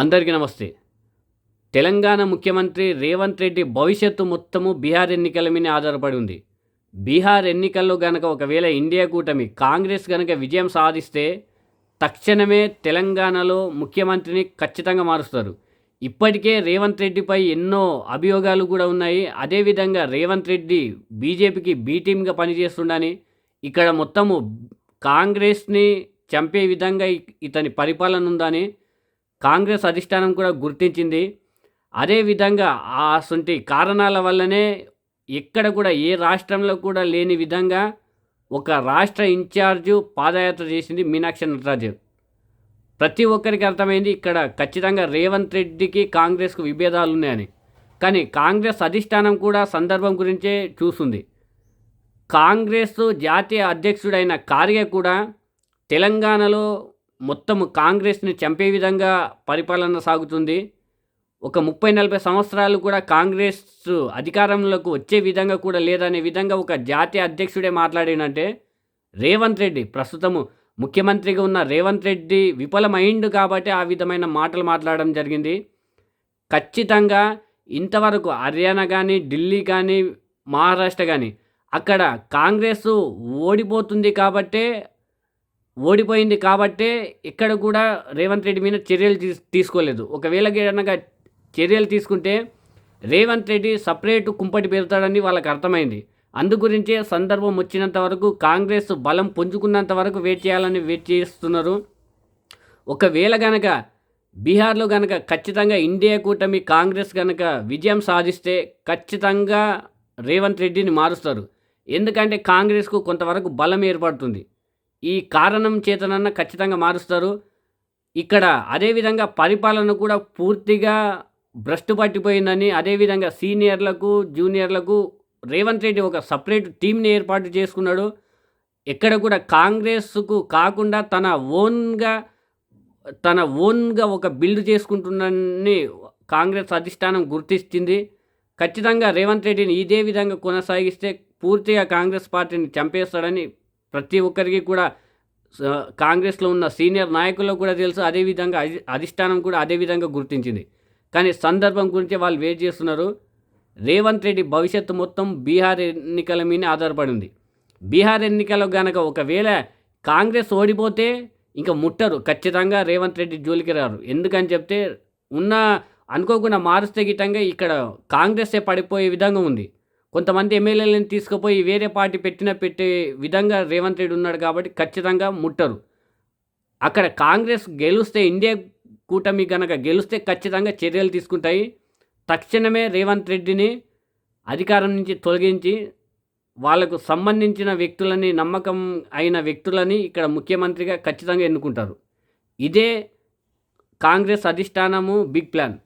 అందరికీ నమస్తే. తెలంగాణ ముఖ్యమంత్రి రేవంత్ రెడ్డి భవిష్యత్తు మొత్తము బీహార్ ఎన్నికల మీద ఆధారపడి ఉంది. బీహార్ ఎన్నికల్లో గనక ఒకవేళ ఇండియా కూటమి కాంగ్రెస్ గనక విజయం సాధిస్తే తక్షణమే తెలంగాణలో ముఖ్యమంత్రిని ఖచ్చితంగా మారుస్తారు. ఇప్పటికే రేవంత్ రెడ్డిపై ఎన్నో అభియోగాలు కూడా ఉన్నాయి. అదేవిధంగా రేవంత్ రెడ్డి బీజేపీకి బీటీమ్గా పనిచేస్తుండని ఇక్కడ మొత్తము కాంగ్రెస్ని చంపే విధంగా ఇతని పరిపాలన ఉందని కాంగ్రెస్ అధిష్టానం కూడా గుర్తించింది. అదేవిధంగా అసంటి కారణాల వల్లనే ఎక్కడ కూడా ఏ రాష్ట్రంలో కూడా లేని విధంగా ఒక రాష్ట్ర ఇన్ఛార్జు పాదయాత్ర చేసింది మీనాక్షి నటరాజు ప్రతి ఒక్కరికి అర్థమైంది ఇక్కడ ఖచ్చితంగా రేవంత్ రెడ్డికి కాంగ్రెస్కు విభేదాలు ఉన్నాయని. కానీ కాంగ్రెస్ అధిష్టానం కూడా సందర్భం గురించే చూస్తుంది. కాంగ్రెస్ జాతీయ అధ్యక్షుడైన కార్గే కూడా తెలంగాణలో మొత్తం కాంగ్రెస్ని చంపే విధంగా పరిపాలన సాగుతుంది. ఒక ముప్పై నలభై సంవత్సరాలు కూడా కాంగ్రెస్ అధికారంలోకి వచ్చే విధంగా కూడా లేదనే విధంగా ఒక జాతీయ అధ్యక్షుడే మాట్లాడినంటే రేవంత్ రెడ్డి ప్రస్తుతము ముఖ్యమంత్రిగా ఉన్న రేవంత్ రెడ్డి విఫలమైండు కాబట్టి ఆ విధమైన మాటలు మాట్లాడడం జరిగింది. ఖచ్చితంగా ఇంతవరకు హర్యానా కానీ ఢిల్లీ కానీ మహారాష్ట్ర కానీ అక్కడ కాంగ్రెస్ ఓడిపోతుంది కాబట్టే ఓడిపోయింది కాబట్టే ఇక్కడ కూడా రేవంత్ రెడ్డి మీద చర్యలు తీస్ తీసుకోలేదు. ఒకవేళ కనుక చర్యలు తీసుకుంటే రేవంత్ రెడ్డి సపరేటు కుంపటి పెడతాడని వాళ్ళకి అర్థమైంది. అందు గురించే సందర్భం వచ్చినంత వరకు కాంగ్రెస్ బలం పుంజుకున్నంత వరకు వెయిట్ చేయాలని వెయిట్ చేస్తున్నారు. ఒకవేళ గనక బీహార్లో గనక ఖచ్చితంగా ఇండియా కూటమి కాంగ్రెస్ గనక విజయం సాధిస్తే ఖచ్చితంగా రేవంత్ రెడ్డిని మారుస్తారు. ఎందుకంటే కాంగ్రెస్కు కొంతవరకు బలం ఏర్పడుతుంది. ఈ కారణం చేతనన్నా ఖచ్చితంగా మారుస్తారు. ఇక్కడ అదేవిధంగా పరిపాలన కూడా పూర్తిగా భ్రష్టు పట్టిపోయిందని అదేవిధంగా సీనియర్లకు జూనియర్లకు రేవంత్ రెడ్డి ఒక సపరేట్ టీంని ఏర్పాటు చేసుకున్నాడు. ఎక్కడ కూడా కాంగ్రెస్కు కాకుండా తన ఓన్గా తన ఓన్గా ఒక బిల్డ్ చేసుకుంటున్నని కాంగ్రెస్ అధిష్టానం గుర్తిస్తుంది. ఖచ్చితంగా రేవంత్ రెడ్డిని ఇదే విధంగా కొనసాగిస్తే పూర్తిగా కాంగ్రెస్ పార్టీని చంపేస్తాడని ప్రతి ఒక్కరికి కూడా కాంగ్రెస్లో ఉన్న సీనియర్ నాయకులకు కూడా తెలుసు అదేవిధంగా అధి అధిష్టానం కూడా అదే విధంగా గుర్తించింది. కానీ సందర్భం గురించి వాళ్ళు వెయిట్ చేస్తున్నారు. రేవంత్ రెడ్డి భవిష్యత్తు మొత్తం బీహార్ ఎన్నికల మీద ఆధారపడి ఉంది బీహార్ ఎన్నికలకు గనక ఒకవేళ కాంగ్రెస్ ఓడిపోతే ఇంకా ముట్టరు. ఖచ్చితంగా రేవంత్ రెడ్డి జోలికి రారు. ఎందుకని చెప్తే ఉన్న అనుకోకుండా మారుస్తే గిట్టంగా ఇక్కడ కాంగ్రెసే పడిపోయే విధంగా ఉంది. కొంతమంది ఎమ్మెల్యేలను తీసుకుపోయి వేరే పార్టీ పెట్టిన పెట్టే విధంగా రేవంత్ రెడ్డి ఉన్నాడు కాబట్టి ఖచ్చితంగా ముట్టరు. అక్కడ కాంగ్రెస్ గెలిస్తే ఇండియా కూటమి కనుక గెలిస్తే ఖచ్చితంగా చర్యలు తీసుకుంటాయి. తక్షణమే రేవంత్ రెడ్డిని అధికారం నుంచి తొలగించి వాళ్ళకు సంబంధించిన వ్యక్తులని నమ్మకం అయిన వ్యక్తులని ఇక్కడ ముఖ్యమంత్రిగా ఖచ్చితంగా ఎన్నుకుంటారు. ఇదే కాంగ్రెస్ అధిష్టానము బిగ్ ప్లాన్.